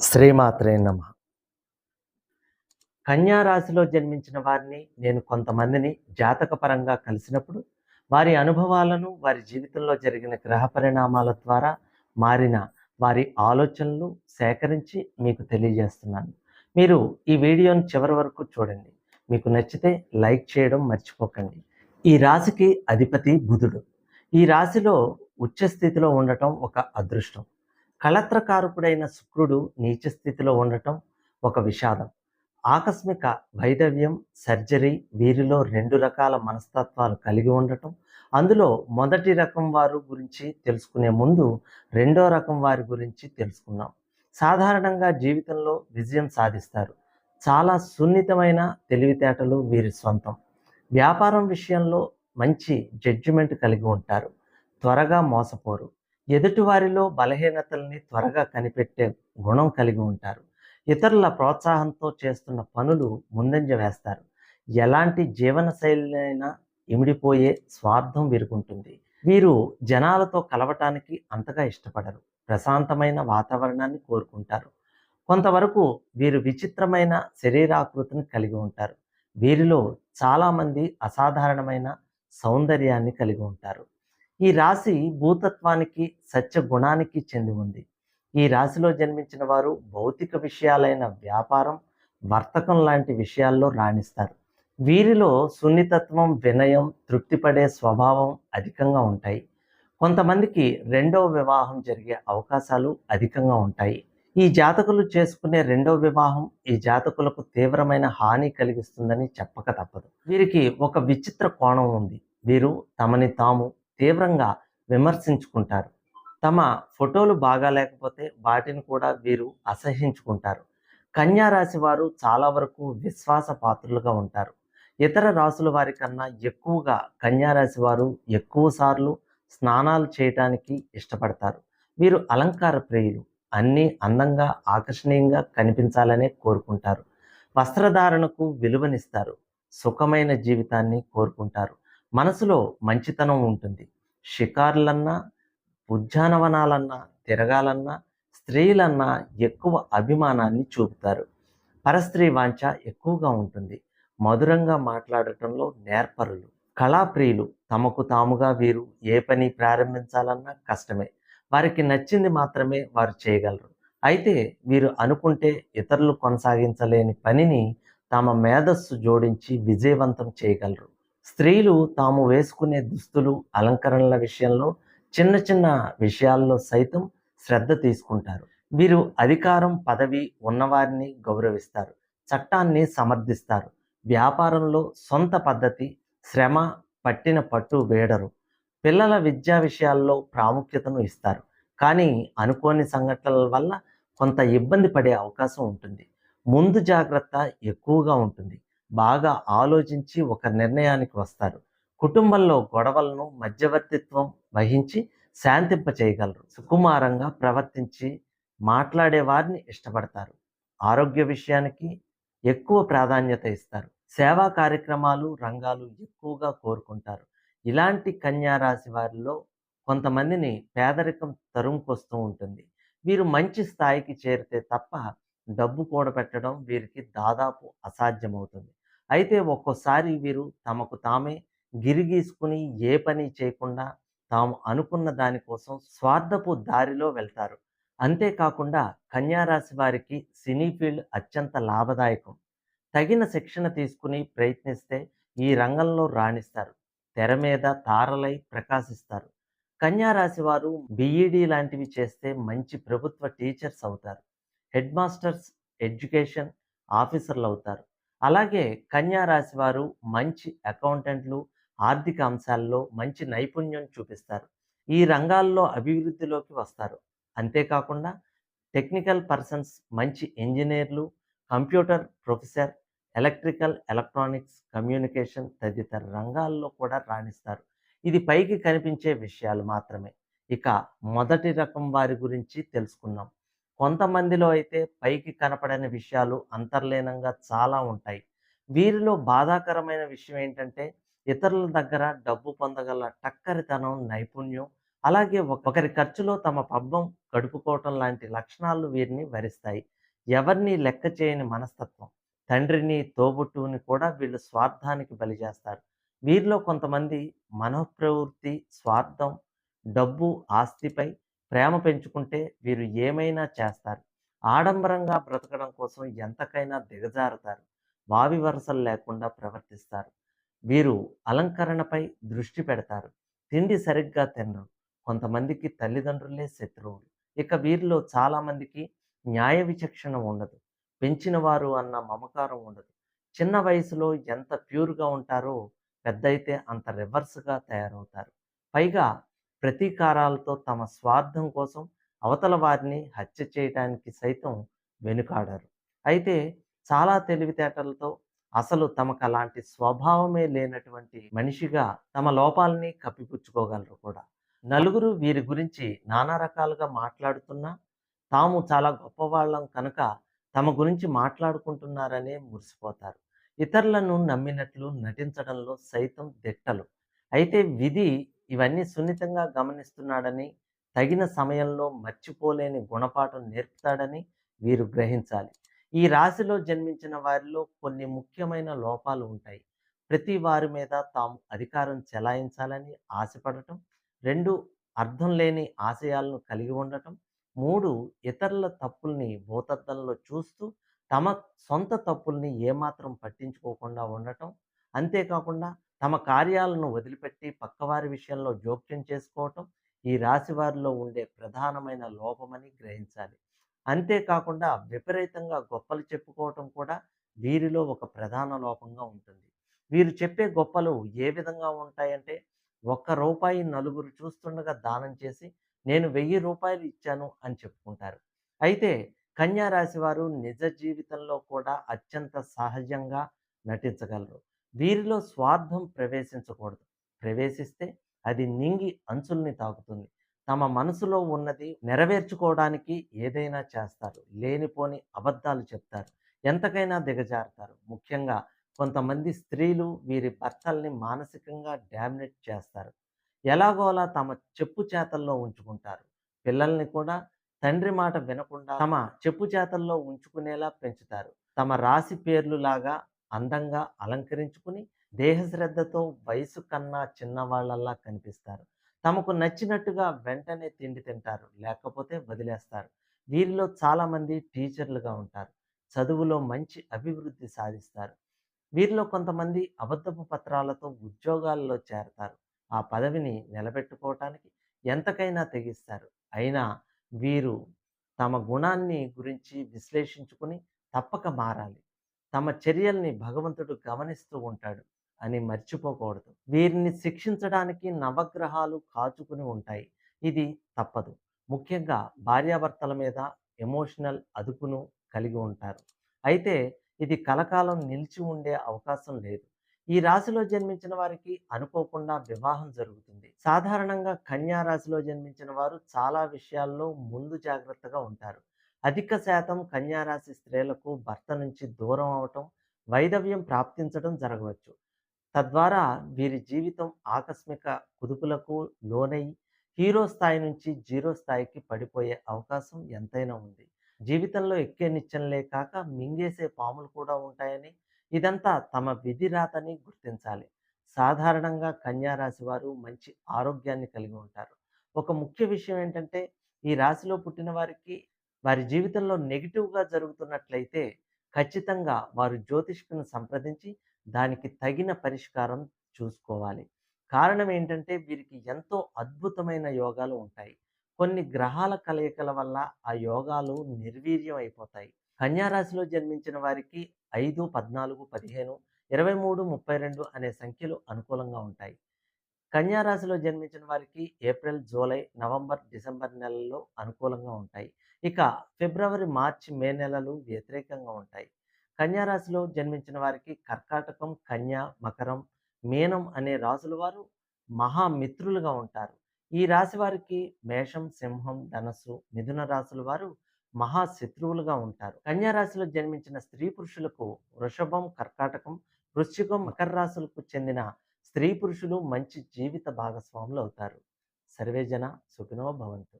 శ్రీమాత్రే నమ. కన్యా రాశిలో జన్మించిన వారిని నేను కొంతమందిని జాతకపరంగా కలిసినప్పుడు వారి అనుభవాలను వారి జీవితంలో జరిగిన గ్రహ పరిణామాల ద్వారా మారిన వారి ఆలోచనలు సేకరించి మీకు తెలియజేస్తున్నాను. మీరు ఈ వీడియోను చివరి వరకు చూడండి. మీకు నచ్చితే లైక్ చేయడం మర్చిపోకండి. ఈ రాశికి అధిపతి బుధుడు. ఈ రాశిలో ఉచ్చ స్థితిలో ఉండటం ఒక అదృష్టం. కళత్రకారకుడైన శుక్రుడు నీచ స్థితిలో ఉండటం ఒక విషాదం. ఆకస్మిక వైదవ్యం సర్జరీ వీరిలో రెండు రకాల మనస్తత్వాలు కలిగి ఉండటం అందులో మొదటి రకం వారు గురించి తెలుసుకునే ముందు రెండో రకం వారి గురించి తెలుసుకుందాం. సాధారణంగా జీవితంలో విజయం సాధిస్తారు. చాలా సున్నితమైన తెలివితేటలు వీరి సొంతం వ్యాపారం విషయంలో మంచి జడ్జిమెంట్ కలిగి ఉంటారు. త్వరగా మోసపోరు. ఎదుటివారిలో బలహీనతల్ని త్వరగా కనిపెట్టే గుణం కలిగి ఉంటారు. ఇతరుల ప్రోత్సాహంతో చేస్తున్న పనులు ముందంజ వేస్తారు. ఎలాంటి జీవనశైలి అయినా ఇమిడిపోయే స్వార్థం వీరుకుంటుంది. వీరు జనాలతో కలవటానికి అంతగా ఇష్టపడరు. ప్రశాంతమైన వాతావరణాన్ని కోరుకుంటారు. కొంతవరకు వీరు విచిత్రమైన శరీరాకృతిని కలిగి ఉంటారు. వీరిలో చాలామంది అసాధారణమైన సౌందర్యాన్ని కలిగి ఉంటారు. ఈ రాశి భూతత్వానికి సత్య గుణానికి చెంది ఉంది. ఈ రాశిలో జన్మించిన వారు భౌతిక విషయాలైన వ్యాపారం వర్తకం లాంటి విషయాల్లో రాణిస్తారు. వీరిలో సున్నితత్వం వినయం తృప్తిపడే స్వభావం అధికంగా ఉంటాయి. కొంతమందికి రెండవ వివాహం జరిగే అవకాశాలు అధికంగా ఉంటాయి. ఈ జాతకులు చేసుకునే రెండవ వివాహం ఈ జాతకులకు తీవ్రమైన హాని కలిగిస్తుందని చెప్పక తప్పదు. వీరికి ఒక విచిత్ర కోణం ఉంది. వీరు తమని తాము తీవ్రంగా విమర్శించుకుంటారు. తమ ఫోటోలు బాగా లేకపోతే వాటిని కూడా వీరు అసహించుకుంటారు. కన్యా రాశి వారు చాలా వరకు విశ్వాస పాత్రులుగా ఉంటారు. ఇతర రాసుల వారి కన్నా ఎక్కువగా కన్యా రాశి వారు ఎక్కువ సార్లు స్నానాలు చేయటానికి ఇష్టపడతారు. వీరు అలంకార ప్రియులు. అన్నీ అందంగా ఆకర్షణీయంగా కనిపించాలనే కోరుకుంటారు. వస్త్రధారణకు విలువనిస్తారు. సుఖమైన జీవితాన్ని కోరుకుంటారు. మనసులో మంచితనం ఉంటుంది. షికారులన్నా ఉద్యానవనాలన్నా తిరగాలన్నా స్త్రీలన్నా ఎక్కువ అభిమానాన్ని చూపుతారు. పరస్త్రీ వాంఛ ఎక్కువగా ఉంటుంది. మధురంగా మాట్లాడటంలో నేర్పరులు కళాప్రియులు తమకు తాముగా వీరు ఏ పని ప్రారంభించాలన్నా కష్టమే. వారికి నచ్చింది మాత్రమే వారు చేయగలరు. అయితే వీరు అనుకుంటే ఇతరులు కొనసాగించలేని పనిని తమ మేధస్సు జోడించి విజయవంతం చేయగలరు. స్త్రీలు తాము వేసుకునే దుస్తులు అలంకరణల విషయంలో చిన్న చిన్న విషయాల్లో సైతం శ్రద్ధ తీసుకుంటారు. వీరు అధికారం పదవి ఉన్నవారిని గౌరవిస్తారు చట్టాన్ని సమర్థిస్తారు. వ్యాపారంలో సొంత పద్ధతి శ్రమ పట్టిన పట్టు వేడరు. పిల్లల విద్యా విషయాల్లో ప్రాముఖ్యతను ఇస్తారు. కానీ అనుకోని సంఘటనల వల్ల కొంత ఇబ్బంది పడే అవకాశం ఉంటుంది. ముందు జాగ్రత్త ఎక్కువగా ఉంటుంది. బాగా ఆలోచించి ఒక నిర్ణయానికి వస్తారు. కుటుంబంలో గొడవలను మధ్యవర్తిత్వం వహించి శాంతింప చేయగలరు సుకుమారంగా ప్రవర్తించి మాట్లాడే వారిని ఇష్టపడతారు. ఆరోగ్య విషయానికి ఎక్కువ ప్రాధాన్యత ఇస్తారు. సేవా కార్యక్రమాలు రంగాలు ఎక్కువగా కోరుకుంటారు. ఇలాంటి కన్యా రాశి వారిలో కొంతమందిని పేదరికం తరుముకొస్తూ ఉంటుంది. వీరు మంచి స్థాయికి చేరితే తప్ప డబ్బు కూడబెట్టడం వీరికి దాదాపు అసాధ్యమవుతుంది. అయితే ఒక్కోసారి వీరు తమకు తామే గిరిగీసుకుని ఏ పని చేయకుండా తాము అనుకున్న దానికోసం స్వార్థపు దారిలో వెళ్తారు. అంతేకాకుండా కన్యారాశి వారికి సినీ ఫీల్డ్ అత్యంత లాభదాయకం. తగిన శిక్షణ తీసుకుని ప్రయత్నిస్తే ఈ రంగంలో రాణిస్తారు. తెర మీద తారలై ప్రకాశిస్తారు. కన్యారాశి వారు బీఈడి లాంటివి చేస్తే మంచి ప్రభుత్వ టీచర్స్ అవుతారు. హెడ్ మాస్టర్స్ ఎడ్యుకేషన్ ఆఫీసర్లు అవుతారు. అలాగే కన్యా రాశి వారు మంచి అకౌంటెంట్లు ఆర్థిక అంశాల్లో మంచి నైపుణ్యం చూపిస్తారు. ఈ రంగాల్లో అభివృద్ధిలోకి వస్తారు. అంతేకాకుండా టెక్నికల్ పర్సన్స్ మంచి ఇంజనీర్లు computer professor electrical electronics communication తదితర రంగాల్లో కూడా రాణిస్తారు. ఇది పైకి కనిపించే విషయాలు మాత్రమే. ఇక మొదటి రకం వారి గురించి తెలుసుకున్నాం కొంతమందిలో అయితే పైకి కనపడని విషయాలు అంతర్లీనంగా చాలా ఉంటాయి. వీరిలో బాధాకరమైన విషయం ఏంటంటే ఇతరుల దగ్గర డబ్బు పొందగల టక్కరితనం నైపుణ్యం అలాగే ఒకరి ఖర్చులో తమ పబ్బం గడుపుకోవటం లాంటి లక్షణాలు వీరిని వరిస్తాయి. ఎవరిని లెక్క చేయని మనస్తత్వం తండ్రిని తోబుట్టువుని కూడా వీళ్ళు స్వార్థానికి బలి చేస్తారు వీరిలో కొంతమంది మనోప్రవృత్తి స్వార్థం డబ్బు ఆస్తిపై ప్రేమ పెంచుకుంటే వీరు ఏమైనా చేస్తారు. ఆడంబరంగా బ్రతకడం కోసం ఎంతకైనా దిగజారుతారు. వావి వరసలు లేకుండా ప్రవర్తిస్తారు. వీరు అలంకరణపై దృష్టి పెడతారు. తిండి సరిగ్గా తినరు. కొంతమందికి తల్లిదండ్రులే శత్రువులు. ఇక వీరిలో చాలామందికి న్యాయ విచక్షణ ఉండదు. పెంచిన వారు అన్న మమకారం ఉండదు. చిన్న వయసులో ఎంత ప్యూర్గా ఉంటారో పెద్దయితే అంత రివర్స్గా తయారవుతారు. పైగా ప్రతీకారాలతో తమ స్వార్థం కోసం అవతల వారిని హత్య చేయడానికి సైతం వెనుకాడరు. అయితే చాలా తెలివితేటలతో అసలు తమకు అలాంటి స్వభావమే లేనటువంటి మనిషిగా తమ లోపాలని కప్పిపుచ్చుకోగలరు కూడా. నలుగురు వీరి గురించి నానా రకాలుగా మాట్లాడుతున్నా తాము చాలా గొప్పవాళ్ళం కనుక తమ గురించి మాట్లాడుకుంటున్నారనే మురిసిపోతారు. ఇతరులను నమ్మినట్లు నటించడంలో సైతం దిట్టలు. అయితే విధి ఇవన్నీ సున్నితంగా గమనిస్తున్నాడని తగిన సమయంలో మర్చిపోలేని గుణపాఠం నేర్పుతాడని వీరు గ్రహించాలి. ఈ రాశిలో జన్మించిన వారిలో కొన్ని ముఖ్యమైన లోపాలు ఉంటాయి. ప్రతి వారి మీద తాము అధికారం చెలాయించాలని ఆశపడటం రెండు అర్థం లేని ఆశయాలను కలిగి ఉండటం మూడు ఇతరుల తప్పుల్ని భూతద్దంలో చూస్తూ తమ సొంత తప్పుల్ని ఏమాత్రం పట్టించుకోకుండా ఉండటం అంతేకాకుండా తమ కార్యాలను వదిలిపెట్టి పక్కవారి విషయంలో జోక్యం చేసుకోవటం ఈ రాశి వారిలో ఉండే ప్రధానమైన లోపమని గ్రహించాలి. అంతేకాకుండా విపరీతంగా గొప్పలు చెప్పుకోవటం కూడా వీరిలో ఒక ప్రధాన లోపంగా ఉంటుంది. వీరు చెప్పే గొప్పలు ఏ విధంగా ఉంటాయంటే ఒక్క రూపాయి నలుగురు చూస్తుండగా దానం చేసి నేను వెయ్యి రూపాయలు ఇచ్చాను అని చెప్పుకుంటారు. అయితే కన్యా రాశి వారు నిజ జీవితంలో కూడా అత్యంత సహజంగా నటించగలరు. వీరిలో స్వార్థం ప్రవేశించకూడదు. ప్రవేశిస్తే అది నింగి అంచుల్ని తాకుతుంది. తమ మనసులో ఉన్నది నెరవేర్చుకోవడానికి ఏదైనా చేస్తారు. లేనిపోని అబద్ధాలు చెప్తారు. ఎంతకైనా దిగజారుతారు. ముఖ్యంగా కొంతమంది స్త్రీలు వీరి భర్తల్ని మానసికంగా డామినేట్ చేస్తారు. ఎలాగోలా తమ చెప్పు చేతల్లో ఉంచుకుంటారు. పిల్లల్ని కూడా తండ్రి మాట వినకుండా తమ చెప్పు చేతల్లో ఉంచుకునేలా పెంచుతారు. తమ రాశి పేర్లు లాగా అందంగా అలంకరించుకుని దేహశ్రద్ధతో వయసు కన్నా చిన్నవాళ్ళల్లా కనిపిస్తారు. తమకు నచ్చినట్టుగా వెంటనే తిండి తింటారు లేకపోతే వదిలేస్తారు. వీరిలో చాలామంది టీచర్లుగా ఉంటారు. చదువులో మంచి అభివృద్ధి సాధిస్తారు. వీరిలో కొంతమంది అబద్ధపు పత్రాలతో ఉద్యోగాల్లో చేరతారు. ఆ పదవిని నిలబెట్టుకోవటానికి ఎంతకైనా తెగిస్తారు. అయినా వీరు తమ గుణాన్ని గురించి విశ్లేషించుకుని తప్పక మారాలి. తమ చర్యల్ని భగవంతుడు గమనిస్తూ ఉంటాడు అని మర్చిపోకూడదు. వీరిని శిక్షించడానికి నవగ్రహాలు కాచుకుని ఉంటాయి. ఇది తప్పదు. ముఖ్యంగా భార్యాభర్తల మీద ఎమోషనల్ అదుపును కలిగి ఉంటారు. అయితే ఇది కలకాలం నిలిచి ఉండే అవకాశం లేదు. ఈ రాశిలో జన్మించిన వారికి అనుకోకుండా వివాహం జరుగుతుంది. సాధారణంగా కన్యా రాశిలో జన్మించిన వారు చాలా విషయాల్లో ముందు జాగ్రత్తగా ఉంటారు. అధిక శాతం కన్యారాశి స్త్రీలకు భర్త నుంచి దూరం అవటం వైదవ్యం ప్రాప్తించడం జరగవచ్చు. తద్వారా వీరి జీవితం ఆకస్మిక కుదుపులకు లోనై హీరో స్థాయి నుంచి జీరో స్థాయికి పడిపోయే అవకాశం ఎంతైనా ఉంది. జీవితంలో ఎక్కే నిత్యంలే కాక మింగేసే పాములు కూడా ఉంటాయని ఇదంతా తమ విధి రాతని గుర్తించాలి. సాధారణంగా కన్యారాశి వారు మంచి ఆరోగ్యాన్ని కలిగి ఉంటారు. ఒక ముఖ్య విషయం ఏంటంటే ఈ రాశిలో పుట్టిన వారికి వారి జీవితంలో నెగిటివ్గా జరుగుతున్నట్లయితే ఖచ్చితంగా వారు జ్యోతిష్కుని సంప్రదించి దానికి తగిన పరిష్కారం చూసుకోవాలి. కారణం ఏంటంటే వీరికి ఎంతో అద్భుతమైన యోగాలు ఉంటాయి. కొన్ని గ్రహాల కలయికల వల్ల ఆ యోగాలు నిర్వీర్యం అయిపోతాయి. కన్యారాశిలో జన్మించిన వారికి ఐదు పద్నాలుగు పదిహేను ఇరవై మూడు ముప్పై రెండు అనే సంఖ్యలు అనుకూలంగా ఉంటాయి. కన్యారాశిలో జన్మించిన వారికి ఏప్రిల్ జూలై నవంబర్ డిసెంబర్ నెలల్లో అనుకూలంగా ఉంటాయి. ఇక ఫిబ్రవరి మార్చి మే నెలలు వ్యతిరేకంగా ఉంటాయి. కన్యారాశిలో జన్మించిన వారికి కర్కాటకం కన్యా మకరం మీనం అనే రాసుల వారు మహామిత్రులుగా ఉంటారు. ఈ రాశి వారికి మేషం సింహం ధనస్సు మిథున రాశుల వారు మహాశత్రువులుగా ఉంటారు. కన్యారాశిలో జన్మించిన స్త్రీ పురుషులకు వృషభం కర్కాటకం వృశ్చికం మకర రాశులకు చెందిన స్త్రీ పురుషులు మంచి జీవిత భాగస్వాములు అవుతారు. సర్వేజన సుఖినో భవంతు.